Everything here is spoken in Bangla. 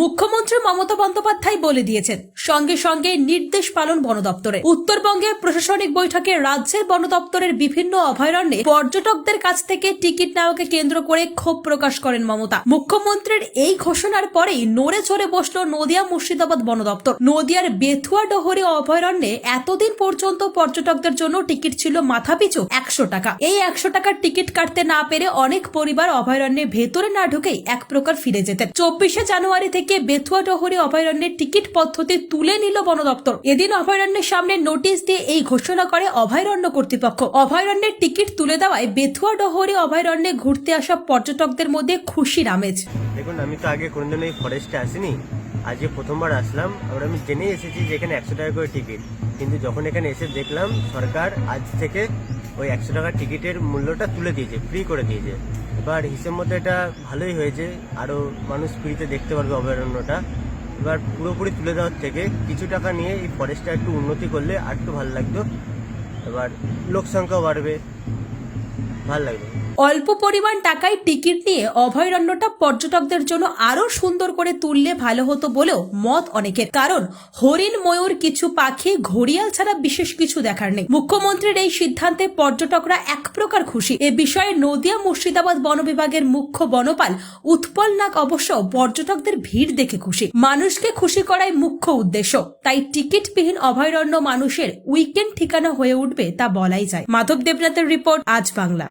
মুখ্যমন্ত্রী মমতা বন্দ্যোপাধ্যায় বলে দিয়েছেন, সঙ্গে সঙ্গে নির্দেশ পালন বন দপ্তরে। উত্তরবঙ্গে প্রশাসনিক বৈঠকে রাজ্যের বন দপ্তরের বিভিন্ন অভয়ারণ্যে পর্যটকদের কাছ থেকে টিকিট নেওয়াকে কেন্দ্র করে ক্ষোভ প্রকাশ করেন মমতা। মুখ্যমন্ত্রীর এই ঘোষণার পরেই নড়ে চড়ে বসল নদিয়া মুর্শিদাবাদ বন দপ্তর। নদিয়ার বেথুয়া ডহরি অভয়ারণ্যে এতদিন পর্যন্ত পর্যটকদের জন্য টিকিট ছিল মাথাপিছু একশো টাকা। এই একশো টাকার টিকিট কাটতে না পেরে অনেক পরিবার অভয়ারণ্যে ভেতরে না ঢুকেই এক প্রকার ফিরে যেতেন। চব্বিশে জানুয়ারি থেকে বেথুয়া ডহরি অভয়ারণ্যের টিকিট পদ্ধতি তুলে নিল বন দপ্তর। এদিন অভয়ারণ্যের সামনে নোটিশ দিয়ে এই ঘোষণা করে অভয়ারণ্য কর্তৃপক্ষ। অভয়ারণ্যের টিকিট তুলে দেওয়ায় বেথুয়া ডহরি অভয়ারণ্যে ঘুরতে আসা পর্যটকদের মধ্যে খুশির আমেজ। দেখুন, আমি তো আগে কোনোদিন এই ফরেস্টে আসিনি। আজকে প্রথমবার আসলাম। আর আমি জেনে এসেছি যে এখানে একশো টাকা করে টিকিট। কিন্তু যখন এখানে এসে দেখলাম, সরকার আজ থেকে ওই একশো টাকার টিকিটের মূল্যটা তুলে দিয়েছে ফ্রি করে দিয়েছে। এবার হিসেব মতো এটা ভালোই হয়েছে। আরও মানুষ ফ্রিতে দেখতে পারবে অভয়ারণ্যটা। এবার পুরোপুরি তুলে দেওয়ার থেকে কিছু টাকা নিয়ে এই ফরেস্টটা একটু উন্নতি করলে আর একটু ভালো লাগতো। এবার লোক সংখ্যাও বাড়বে। ভালো লাগবে। অল্প পরিমাণ টাকায় টিকিট নিয়ে অভয়ারণ্যটা পর্যটকদের জন্য আরও সুন্দর করে তুললে ভালো হতো বলেও মত অনেকের। কারণ হরিণ, ময়ূর, কিছু পাখি, ঘড়িয়াল ছাড়া বিশেষ কিছু দেখার নেই। মুখ্যমন্ত্রীর এই সিদ্ধান্তে পর্যটকরা এক প্রকার খুশি। এ বিষয়ে নদিয়া মুর্শিদাবাদ বন বিভাগের মুখ্য বনপাল উৎপল নাগ অবশ্য পর্যটকদের ভিড় দেখে খুশি। মানুষকে খুশি করাই মুখ্য উদ্দেশ্য। তাই টিকিটবিহীন অভয়ারণ্য মানুষের উইকেন্ড ঠিকানা হয়ে উঠবে তা বলাই যায়। মাধব দেবনাথের রিপোর্ট, আজ বাংলা।